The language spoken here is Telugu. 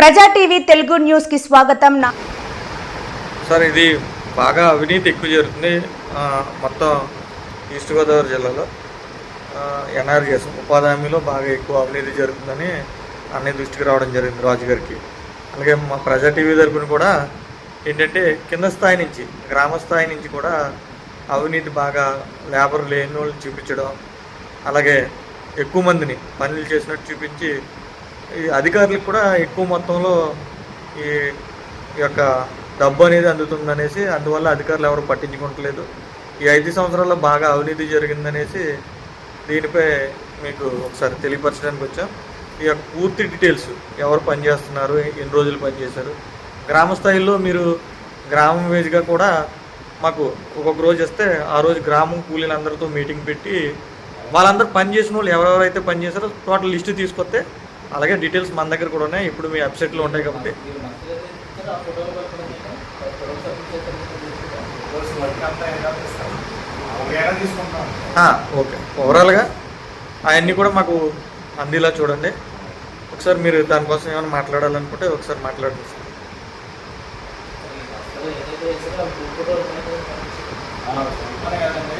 ప్రజా టీవీ తెలుగు న్యూస్కి స్వాగతం. నా సార్ ఇది బాగా అవినీతి ఎక్కువ జరుగుతుంది. మొత్తం ఈస్ట్ గోదావరి జిల్లాలో. ఎన్ఆర్జీఎస్ ఉపాధి హామీలో బాగా ఎక్కువ అవినీతి జరుగుతుందని అన్ని దృష్టికి రావడం జరిగింది రాజు గారికి అలాగే మా ప్రజా టీవీ తరపున కూడా ఏంటంటే కింద స్థాయి నుంచి గ్రామ స్థాయి నుంచి కూడా అవినీతి బాగా లేబర్ లేని వాళ్ళని చూపించడం అలాగే ఎక్కువ మందిని పనులు చేసినట్టు చూపించి అధికారులకు కూడా ఎక్కువ మొత్తంలో ఈ ఈ యొక్క డబ్బు అనేది అందుతుందనేసి అందువల్ల అధికారులు ఎవరు పట్టించుకోవట్లేదు ఈ ఐదు సంవత్సరాల్లో బాగా అవినీతి జరిగిందనేసి దీనిపై మీకు ఒకసారి తెలియపరచడానికి వచ్చాం. ఈ యొక్క పూర్తి డీటెయిల్స్ ఎవరు పనిచేస్తున్నారు ఎన్ని రోజులు పనిచేశారు గ్రామ స్థాయిలో మీరు గ్రామం వేజ్గా కూడా మాకు ఒక్కొక్క రోజు వస్తే ఆ రోజు గ్రామం కూలీలందరితో మీటింగ్ పెట్టి వాళ్ళందరూ పని చేసిన వాళ్ళు ఎవరెవరైతే పనిచేశారో టోటల్ లిస్ట్ తీసుకొస్తే అలాగే డీటెయిల్స్ మన దగ్గర కూడా ఉన్నాయి. ఇప్పుడు మీ వెబ్సైట్లో ఉంటాయి కాబట్టి. ఓకే. ఓవరాల్గా అవన్నీ కూడా మాకు అందేలా చూడండి. ఒకసారి మీరు దానికోసం ఏమైనా మాట్లాడాలనుకుంటే ఒకసారి మాట్లాడండి సార్. కదండి